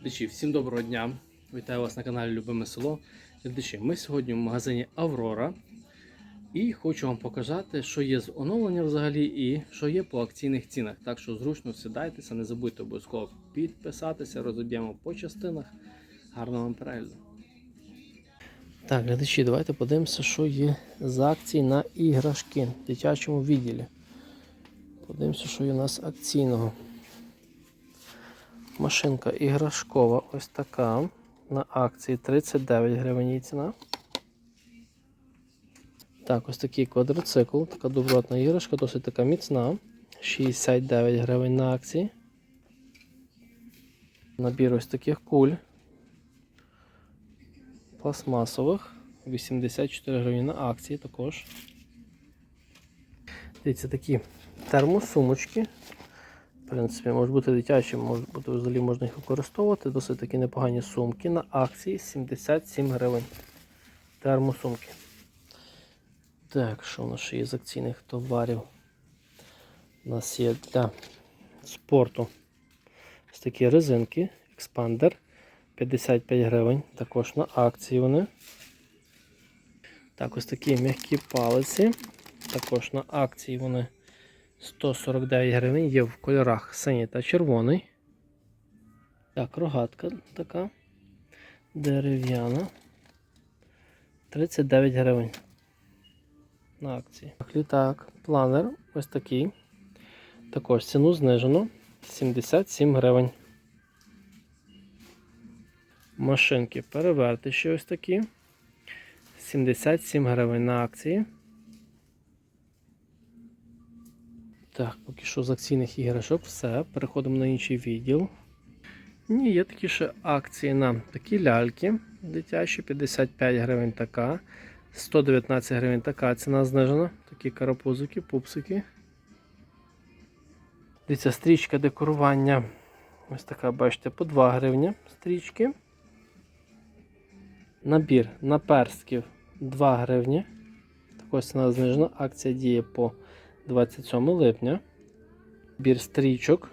Глядачі, всім доброго дня! Вітаю вас на каналі Любиме Село. Глядачі, ми сьогодні в магазині Аврора і хочу вам показати, що є з оновлення взагалі і що є по акційних цінах. Так що зручно сідайтеся, не забудьте обов'язково підписатися, розіб'ємо по частинах. Гарного вам перегляду. Так, глядачі, давайте подивимося, що є з акцій на іграшки в дитячому відділі. Подивимося, що є у нас акційного. Машинка іграшкова, ось така. На акції 39 гривень її ціна. Так, ось такий квадроцикл, така добротна іграшка, досить така міцна. 69 гривень на акції. Набір ось таких куль. Пластмасових. 84 гривні на акції також. Дивіться, такі термосумочки. В принципі, можуть бути дитячі, може бути взагалі можна їх використовувати. Досить такі непогані сумки. На акції 77 гривень. Термосумки. Так, що в нас ще є з акційних товарів? У нас є для спорту ось такі резинки, експандер 55 гривень. Також на акції вони. Так, ось такі м'які палиці. Також на акції вони 149 гривень. Є в кольорах синій та червоний. Так, рогатка така. Дерев'яна. 39 гривень. На акції. Так, літак, планер ось такий. Також ціну знижено 77 гривень. Машинки перевертиші ось такі. 77 гривень на акції. Так, поки що з акційних іграшок все. Переходимо на інший відділ. Ні, є такі ще акції на такі ляльки дитячі, 55 гривень така, 119 гривень така ціна знижена. Такі карапузики, пупсики. Дивіться, стрічка декорування. Ось така, бачите, по 2 гривні стрічки. Набір наперстків 2 гривні. Також ціна знижена. Акція діє по 27 липня. Бір стрічок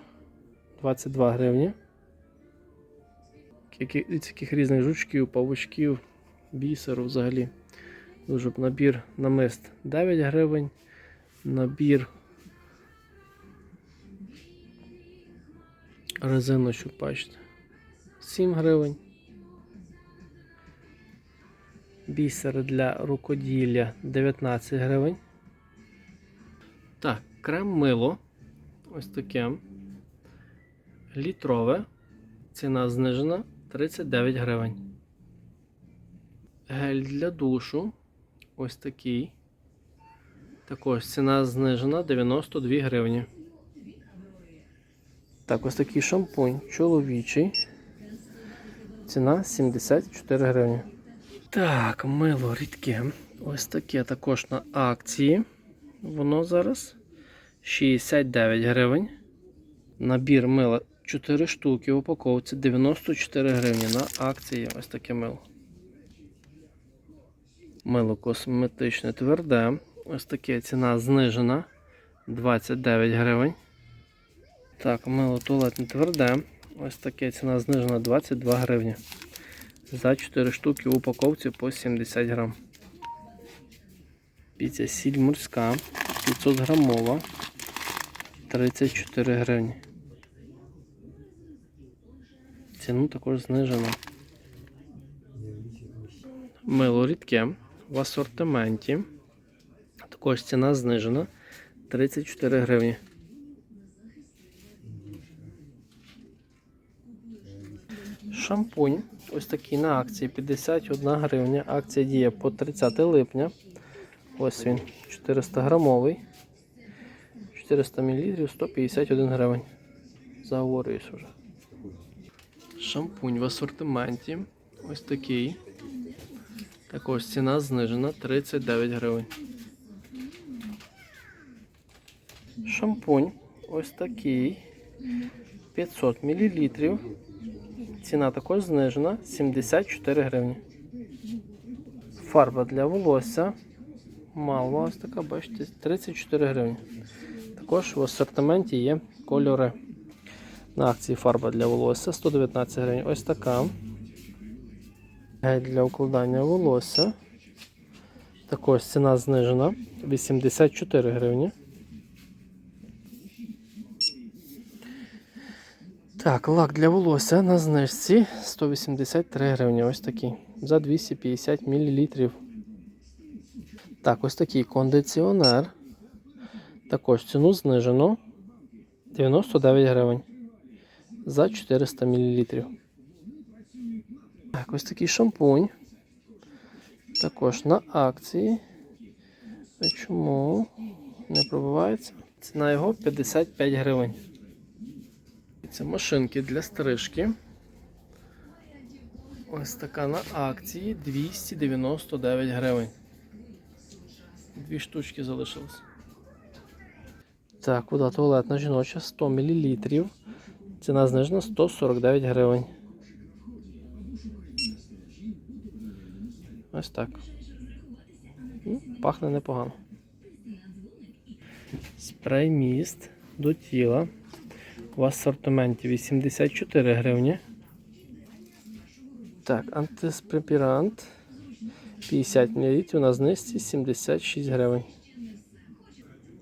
22 гривні. Яких різних жучків, павучків, бісеру взагалі. Дуже набір намист 9 гривень. Набір резиночок, бачите, 7 гривень. Бісер для рукоділля 19 гривень. Так, крем мило. Ось таке. Літрове. Ціна знижена 39 гривень. Гель для душу. Ось такий. Також ціна знижена 92 гривні. Так, ось такий шампунь чоловічий. Ціна 74 гривні. Так, мило рідке. Ось таке також на акції. Воно зараз 69 гривень. Набір мила 4 штуки в упаковці 94 гривні на акції. Ось таке мило. Мило косметичне тверде. Ось таке ціна знижена 29 гривень. Так, мило туалетне тверде. Ось таке ціна знижена 22 гривні. За 4 штуки в упаковці по 70 грам. Піця сіль морська 500 грамова 34 гривні. Ціну також знижено. Мило рідке в асортименті. Також ціна знижена 34 гривні. Шампунь. Ось такий на акції 51 гривня. Акція діє по 30 липня. Ось він 400 грамовий. 400 мл 151 гривень. Заговорююсь вже. Шампунь в асортименті. Ось такий. Також ціна знижена 39 гривень. Шампунь ось такий. 500 мл. Ціна також знижена 74 гривні. Фарба для волосся. Мало ось така, бачите, 34 гривні. Також в асортименті є кольори. На акції фарба для волосся 119 гривень. Ось така. Для укладання волосся. Також ціна знижена 84 гривні. Так, лак для волосся на знижці 183 гривні. Ось такий. За 250 мл. Так, ось такий кондиціонер. Також ціну знижено 99 гривень. За 400 мл. Так, ось такий шампунь. Також на акції. Чому не пробивається? Ціна його 55 гривень. Це машинки для стрижки. Ось така на акції 299 гривень. Дві штучки залишилось. Так, вода туалетна жіноча 100 мл. Ціна знижена 149 гривень. Ось так. Пахне непогано. Спрей міст до тіла. У вас в асортименті 84 гривні. Так, антиспрепірант 50 мл на знижці 76 гривень.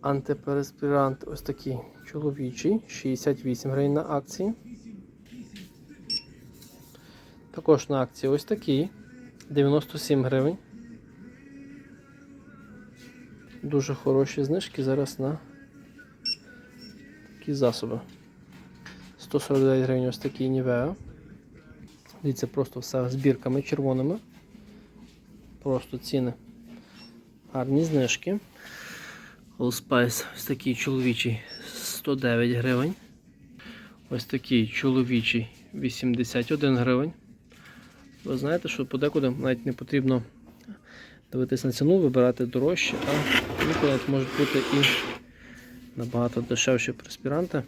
Антипереспірант ось такий чоловічий 68 гривень на акції. Також на акції ось такий 97 гривень. Дуже хороші знижки зараз на такі засоби. 149 гривень ось такий Nivea. Дивіться, просто все збірками червоними. Просто ціни. Гарні знижки. Allspice ось такий чоловічий 109 гривень. Ось такий чоловічий 81 гривень. Ви знаєте, що подекуди навіть не потрібно дивитися на ціну, вибирати дорожче, а інколи можуть бути і набагато дешевші преспіранти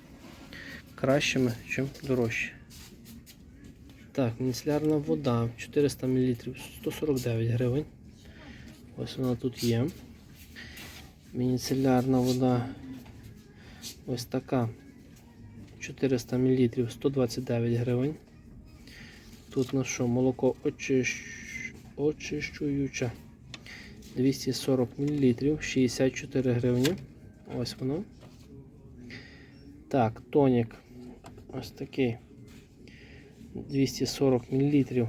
кращими, ніж дорожчі. Так, міцелярна вода 400 мл 149 гривень. Ось вона тут є. Міцелярна вода ось така 400 мл 129 гривень. Тут на що молоко очищ... очищуюче 240 мл 64 гривні. Ось воно. Так, тонік ось такий 240 мл.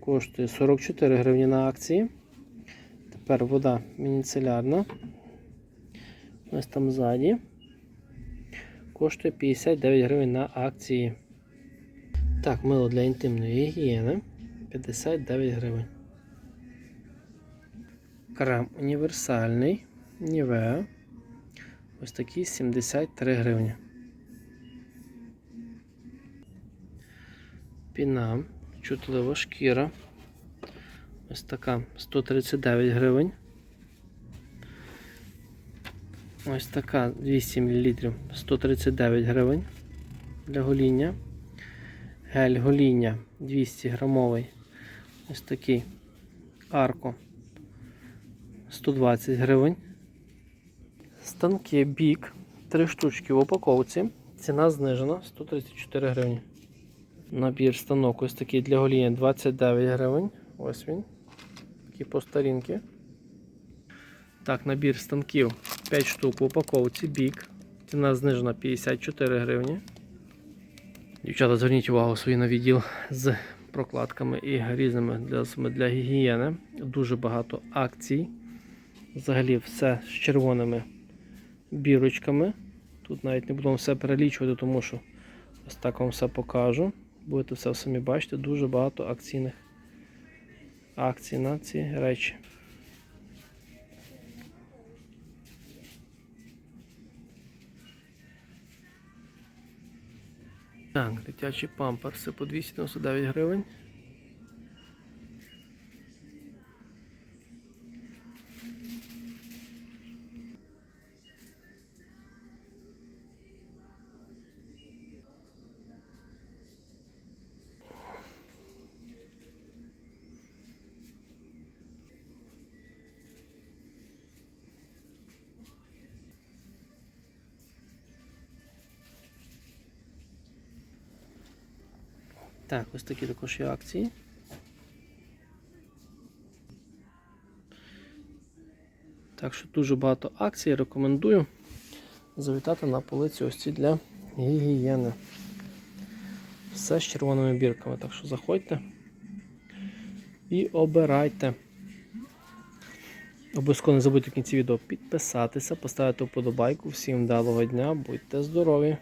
Коштує 44 гривні на акції. Тепер вода мініцелярна. Ось там ззаді. Коштує 59 гривень на акції. Так, мило для інтимної гігієни 59 гривень. Крем універсальний Нівеа. Ось такий 73 гривні. Піна, чутлива шкіра. Ось така 139 гривень. Ось така 200 мл 139 гривень для гоління. Гель гоління 200 грамовий. Ось такий арко 120 гривень. Станки бік 3 штучки в упаковці. Ціна знижена 134 гривні. Набір станок ось такий для гоління 29 гривень. Ось він. Такі по старінки. Так, набір станків 5 штук в упаковці бік. Ціна знижена 54 гривні. Дівчата, зверніть увагу свої на відділ з прокладками і різними для, для гігієни. Дуже багато акцій. Взагалі все з червоними бірочками. Тут навіть не будемо все перелічувати, тому що ось так вам все покажу. Будете все самі бачити, дуже багато акційних акцій на ці речі. Так, дитячі памперси по 299 гривень. Так, ось такі також є акції. Так що дуже багато акцій. Рекомендую завітати на полиці ось ці для гігієни. Все з червоними бірками. Так що заходьте і обирайте. Обов'язково не забудьте в кінці відео підписатися, поставити вподобайку. Всім вдалого дня, будьте здорові!